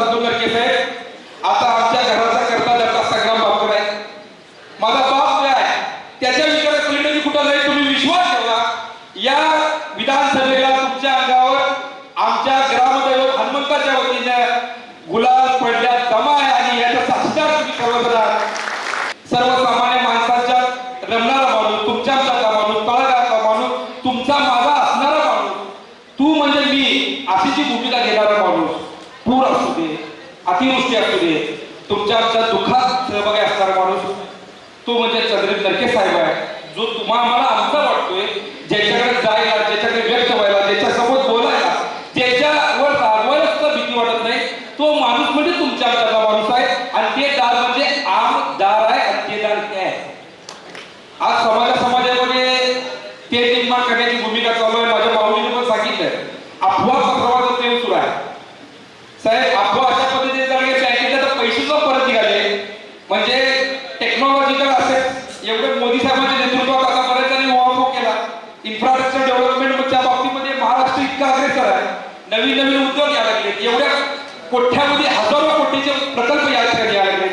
खऱ्या साहेब आता आमच्या घराचा करता धरता संग्राम बापकर आहे. माझा बाप काय आहे त्याच्या विचारात मी कुठं जाईल तुम्ही विश्वास ठेवा. या विधानसभेला तुमच्या अंगावर आमच्या ग्रामदैवत हनुमंताच्या वतीनं गुलाल पडल्या जमा आहे आणि याचा साक्षीदार तुम्ही सर्वजण सर्वसामान्य माणसाच्या रमणारा माणूस तुमच्या आमचा माणूस तळागाळाचा माणूस तुमचा माझा असणारा माणूस तू म्हणजे मी अशी जी भूमिका घेणारा माणूस पूर अतिवृष्टी असू दे तुमच्या आमच्या दुःखात सहभागी असणारा माणूस तो म्हणजे चंद्रित नरके साहेब आहे. जो तुम्हा मला आमचा वाटतोय ज्याच्याकडे जायला ज्याच्याकडे व्यक्त व्हायला ज्याच्यासोबत बोलायला ज्याच्यावर रागवायला सुद्धा भीती वाटत नाही तो माणूस म्हणजे तुमच्या आमचा माणूस आहे. आणि ते दार म्हणजे आम दार आहे आणि ते दार हे आहे. आज समाजा समाजामध्ये ते निर्माण करण्याची भूमिका चालू आहे माझ्या माऊलीने पण सांगितलंय. अफवा पसरवाचा ते सुरू आहे साहेब अफवा अशा पद्धतीने जर गेले बँकेचे तर पैसे सुद्धा परत निघाले म्हणजे टेक्नॉलॉजिकल असेल एवढे मोदी साहेबांच्या नेतृत्वात आता बऱ्याच वापर केला. इन्फ्रास्ट्रक्चर डेव्हलपमेंटच्या बाबतीमध्ये महाराष्ट्र इतका अग्रेसर आहे. नवीन नवीन उद्योग यायला लागले एवढ्या कोठ्यामध्ये हजारो कोटीचे प्रकल्प या ठिकाणी यायला लागले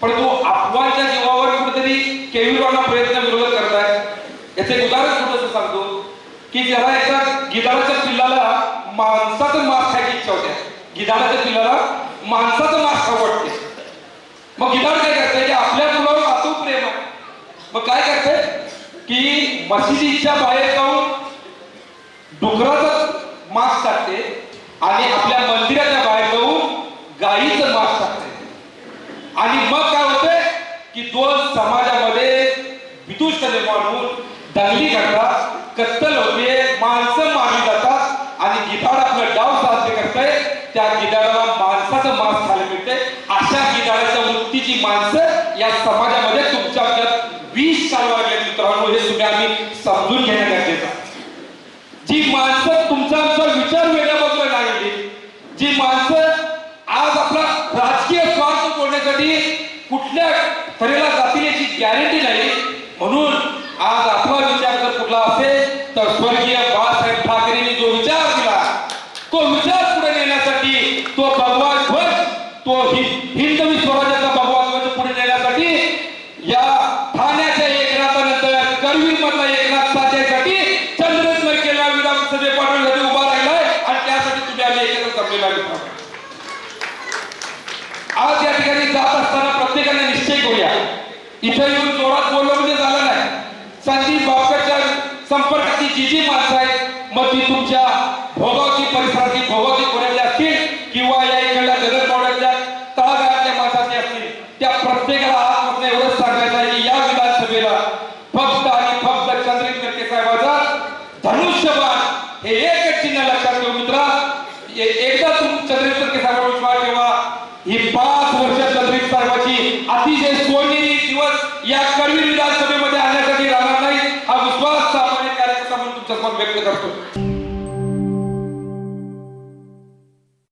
परंतु अफवांच्या जीवावर कुठेतरी केविलवाना प्रयत्न विरोध करताय याचे उदाहरण छोटस सांगतो? की जरा एका गिधाडाच्या पिल्लाला माणसाचं मांस खायची इच्छा होते. गिधाडाच्या पिल्लाला माणसाचं मांस आवडते मग गिधाड काय करते की आपल्या मुलावर अतूट प्रेम आहे मग काय करते? की मशिदीच्या बाहेर जाऊन डुकराचं मांस टाकते आणि आपल्या मंदिराच्या बाहेर जाऊन गाईचं मांस टाकते आणि मग काय होते? की दोन समाजामध्ये विदुष्ट निर्माण होऊन दंगली करतात कत्तल होते माणसं मारली जातात आणि गिधाड आपलं डाव साध्य करते त्या गिधाडाला माणसाचं मांस खायला मिळते अशा गिधाडाच्या वृत्तीची माणसं या समाजामध्ये तुमच्या समजून घेणं गरजेचं जी माणसं तुमचा आमचा विचार वेगळ्या बाजूला लागली जी माणसं आज आपला राजकीय स्वार्थ बोलण्यासाठी कुठल्या तऱ्हेला जातील याची गॅरंटी नाही म्हणून आज आपला विचार जर कुठला असेल तर स्वर्गीय बाळासाहेब ठाकरेंनी जो विचार दिला तो विचार पुढे नेण्यासाठी तो भगवान ध्वज तो हि- हिंदवी स्वराज्याचा भगवान ध्वज पुढे नेण्यासाठी या ठाण्याच्या एकनाथानंतर करवीर मधला एकनाथ साधण्यासाठी चंद्रस्मर केला विधानसभे पाठवण्यासाठी उभा राहिलाय आणि त्यासाठी तुम्ही आम्ही आज या ठिकाणी जात असताना प्रत्येकाने निश्चय करूया. इथे येऊन जोरात बोललं म्हणजे झालं नाही. संदीप बापकरच्या संपर्काची जी जी माणसं आहेत मग ती तुमच्या भोगावची परिसरातली भोगावची खोऱ्यातल्या असतील किंवा या इकडल्या जगत पावड्यातल्या तळागाळातल्या माणसाची असतील त्या प्रत्येकाला आजपासून एवढंच सांगायचं आहे की या विधानसभेला फक्त समोर व्यक्त करतो.